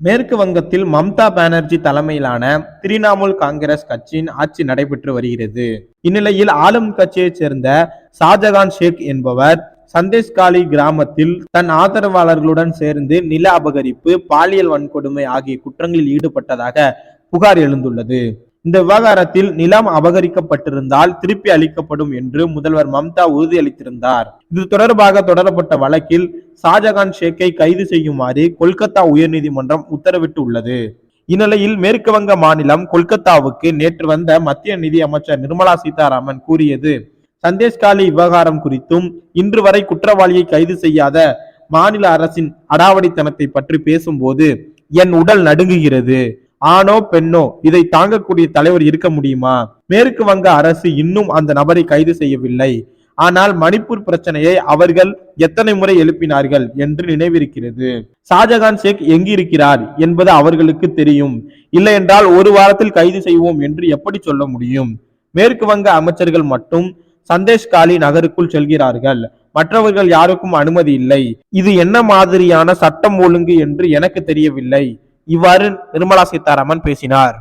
மேற்கு வங்கத்தில் மம்தா பானர்ஜி தலைமையிலான திரிணாமுல் காங்கிரஸ் கட்சியின் ஆட்சி நடைபெற்று வருகிறது. இந்நிலையில் ஆளும் கட்சியைச் சேர்ந்த ஷாஜகான் ஷேக் என்பவர் சந்தேஷ்காலி கிராமத்தில் தன் ஆதரவாளர்களுடன் சேர்ந்து நில அபகரிப்பு பாலியல் வன்கொடுமை ஆகிய குற்றங்களில் ஈடுபட்டதாக புகார் எழுந்துள்ளது. இந்த விவகாரத்தில் நிலம் அபகரிக்கப்பட்டிருந்தால் திருப்பி அளிக்கப்படும் என்று முதல்வர் மம்தா உறுதியளித்திருந்தார். இது தொடர்பாக தொடரப்பட்ட வழக்கில் ஷாஜகான் ஷேக்கை கைது செய்யுமாறு கொல்கத்தா உயர்நீதிமன்றம் உத்தரவிட்டுள்ளது. இந்நிலையில் மேற்கு வங்க மாநிலம் கொல்கத்தாவுக்கு நேற்று வந்த மத்திய நிதி அமைச்சர் நிர்மலா சீதாராமன் கூறியது சந்தேஷ்காலி விவகாரம் குறித்தும் இன்று வரை குற்றவாளியை கைது செய்யாத மாநில அரசின் அடாவடித்தனத்தை பற்றி பேசும்போது என் உடல் நடுங்குகிறது. ஆணோ பெண்ணோ இதை தாங்கக்கூடிய தலைவர் இருக்க முடியுமா? மேற்கு வங்க அரசு இன்னும் அந்த நபரை கைது செய்யவில்லை. ஆனால் மணிப்பூர் பிரச்சனையை அவர்கள் எத்தனை முறை எழுப்பினார்கள் என்று நினைவிருக்கிறது. ஷாஜகான் ஷேக் எங்கிருக்கிறார் என்பது அவர்களுக்கு தெரியும். இல்லை என்றால் ஒரு வாரத்தில் கைது செய்வோம் என்று எப்படி சொல்ல முடியும்? மேற்கு வங்க அமைச்சர்கள் மட்டும் சந்தேஷ்காலி நகருக்குள் செல்கிறார்கள். மற்றவர்கள் யாருக்கும் அனுமதி இல்லை. இது என்ன மாதிரியான சட்டம் ஒழுங்கு என்று எனக்கு தெரியவில்லை. இவ்வாறு நிர்மலா சீதாராமன் பேசினார்.